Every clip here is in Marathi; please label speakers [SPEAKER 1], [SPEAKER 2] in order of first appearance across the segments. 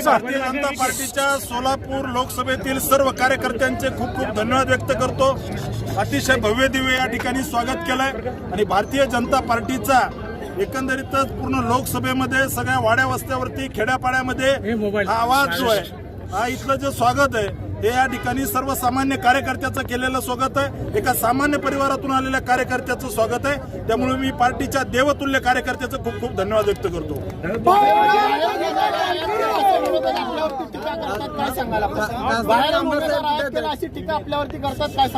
[SPEAKER 1] भारतीय जनता पार्टीच्या सोलापूर लोकसभेतील सर्व कार्यकर्त्यांचे खूप खूप धन्यवाद व्यक्त करतो. अतिशय भव्य दिव्य या ठिकाणी स्वागत केलंय. आणि भारतीय जनता पार्टीचा एकंदरीतच पूर्ण लोकसभेमध्ये सगळ्या वाड्या वस्त्यावरती खेड्यापाड्यामध्ये हा आवाज जो आहे हा इथलं जे स्वागत आहे हे या ठिकाणी सर्वसामान्य कार्यकर्त्याचं केलेलं स्वागत आहे. एका सामान्य परिवारातून आलेल्या कार्यकर्त्याचं स्वागत आहे. त्यामुळे मी पार्टीच्या देवतुल्य कार्यकर्त्याचं खूप खूप धन्यवाद व्यक्त करतो.
[SPEAKER 2] अशी टीका आपल्यावरती करतात काय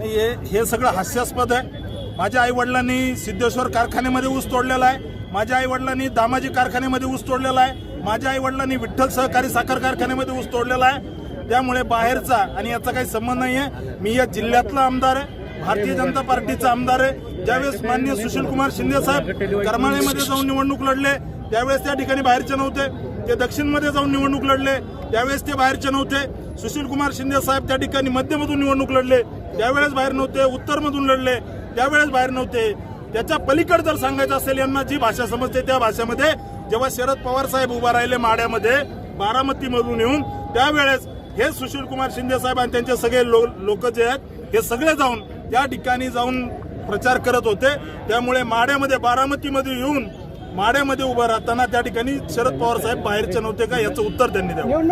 [SPEAKER 1] हे हे सगळं हास्यास्पद आहे. माझ्या आई वडिलांनी सिद्धेश्वर कारखान्यामध्ये ऊस तोडलेला आहे. माझ्या आई वडिलांनी दामाजी कारखान्यामध्ये ऊस तोडलेला आहे. माझ्या आई वडिलांनी विठ्ठल सहकारी साखर कारखान्यामध्ये ऊस तोडलेला आहे. त्यामुळे बाहेरचा आणि याचा काही संबंध नाही आहे मी या जिल्ह्यातला आमदार आहे. भारतीय जनता पार्टीचा आमदार आहे. ज्यावेळेस मान्य सुशील कुमार शिंदे साहेब करमाळ्यामध्ये जाऊन निवडणूक लढले त्यावेळेस त्या ठिकाणी बाहेरचे नव्हते. ते दक्षिणमध्ये जाऊन निवडणूक लढले त्यावेळेस ते बाहेरचे नव्हते. सुशील कुमार शिंदे साहेब त्या ठिकाणी मध्यमधून निवडणूक लढले त्यावेळेस बाहेर नव्हते. उत्तरमधून लढले त्यावेळेस बाहेर नव्हते. त्याच्या पलीकडे जर सांगायचं असेल यांना जी भाषा समजते त्या भाषेमध्ये जेव्हा शरद पवार साहेब उभा राहिले माड्यामध्ये बारामतीमधून येऊन त्यावेळेस हे सुशील कुमार शिंदे साहेब आणि त्यांचे सगळे लोक जे आहेत हे सगळे जाऊन त्या ठिकाणी जाऊन प्रचार करत होते. त्यामुळे माड्यामध्ये बारामतीमध्ये येऊन माड्यामध्ये उभं राहताना त्या ठिकाणी शरद पवार साहेब बाहेरचे नव्हते का? याचं उत्तर त्यांनी द्यावं.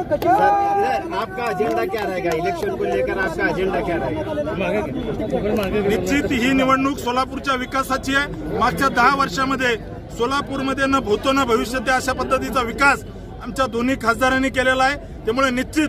[SPEAKER 2] आपका एजेंडा क्या रहेगा? इलेक्शन को लेकर आपका एजेंडा क्या रहेगा?
[SPEAKER 1] निश्चित ही निवडणूक सोलापूरच्या विकासाची आहे. मागच्या दहा वर्षामध्ये सोलापूरमध्ये न भूतो न भविष्यते अशा पद्धतीचा विकास आमच्या दोन्ही खासदारांनी केलेला आहे. त्यामुळे निश्चित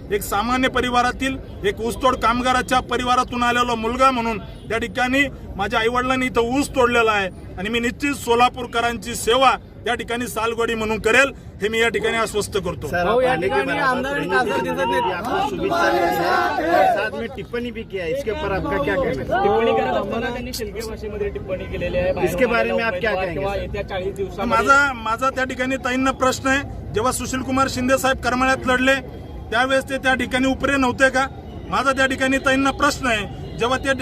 [SPEAKER 1] एक सामान्य परिवारातील एक ऊसतोड कामगाराच्या परिवारातून आलेला मुलगा म्हणून त्या ठिकाणी माझ्या आईवडिलांनी इथं ऊस तोडलेला आहे. आणि मी निश्चित सोलापूरकरांची सेवा त्या ठिकाणी सालगोडी म्हणून करेल हे मी या ठिकाणी आश्वस्त करतो.
[SPEAKER 2] हैं और साथ में टिप्पणी भी किया इसके ऊपर आपका क्या कहना
[SPEAKER 3] टिप्पणी करत असताना त्यांनी शिलके भाषेमध्ये टिप्पणी केलेली आहे. बाहेरून
[SPEAKER 2] इसके बारे में
[SPEAKER 3] आलेला
[SPEAKER 2] आप क्या
[SPEAKER 3] उमेदवार
[SPEAKER 2] कहेंगे,
[SPEAKER 3] किंवा
[SPEAKER 2] सर?
[SPEAKER 3] येत्या चाळीस दिवसामध्ये
[SPEAKER 1] माझा माझा त्या ठिकाणी ताईंना प्रश्न आहे. जेव्हा सुशील कुमार शिंदे साहेब करमाळ्यात लढले त्यावेळेस ते त्या ठिकाणी उपरे नव्हते का? माझा त्या ठिकाणी त्यांना प्रश्न आहे. जेव्हा ते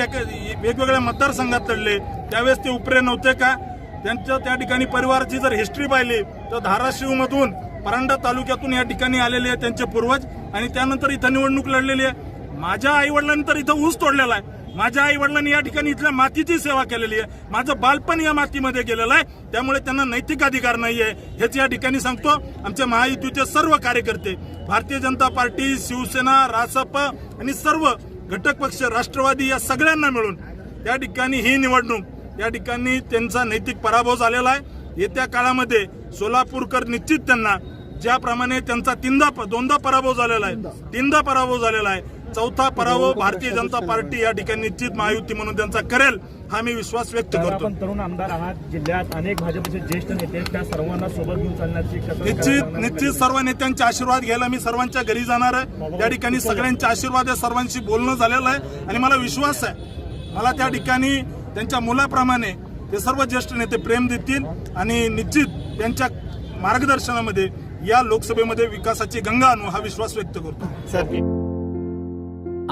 [SPEAKER 1] वेगवेगळ्या मतदारसंघात लढले त्यावेळेस ते उपरे नव्हते का? त्यांच्या त्या ठिकाणी परिवाराची जर हिस्ट्री पाहिली तर धाराशिव मधून परांडा तालुक्यातून या ठिकाणी आलेले आहे त्यांचे पूर्वज आणि त्यानंतर इथं निवडणूक लढलेली आहे. माझ्या आई वडिलांनी तर इथं ऊस तोडलेला आहे. माझ्या आई वडिलांनी या ठिकाणी इथल्या मातीची सेवा केलेली आहे. माझं बालपण या मातीमध्ये गेलेलं आहे. त्यामुळे त्यांना नैतिक अधिकार नाही आहे हेच या ठिकाणी सांगतो. आमच्या महायुतीचे सर्व कार्यकर्ते भारतीय जनता पार्टी शिवसेना रासप आणि सर्व घटक पक्ष राष्ट्रवादी या सगळ्यांना मिळून त्या ठिकाणी ही निवडणूक या ठिकाणी त्यांचा नैतिक पराभव झालेला आहे. येत्या काळामध्ये सोलापूरकर निश्चित त्यांना ज्याप्रमाणे त्यांचा तीनदा दोनदा पराभव झालेला आहे. तीनदा पराभव झालेला आहे. चौथा पराभव भारतीय जनता पार्टी या ठिकाणी निश्चित महायुती म्हणून त्यांचा करेल हा मी विश्वास व्यक्त करतो.
[SPEAKER 4] आपण तरुण आमदार आहात जिल्ह्यात अनेक भाजपचे ज्येष्ठ नेते. त्या सर्वांना सोबत घेऊन चालण्याची
[SPEAKER 1] निश्चित निश्चित सर्व नेत्यांचे आशीर्वाद घ्यायला मी सर्वांच्या घरी जाणार आहे. त्या ठिकाणी सगळ्यांचे आशीर्वाद आहे सर्वांशी बोलणं झालेलं आहे आणि मला विश्वास आहे. मला त्या ठिकाणी त्यांच्या मुलाप्रमाणे ते सर्व ज्येष्ठ नेते प्रेम देतील आणि निश्चित त्यांच्या मार्गदर्शनामध्ये या लोकसभेमध्ये विकासाची गंगा आणू हा विश्वास व्यक्त करतो.
[SPEAKER 2] सर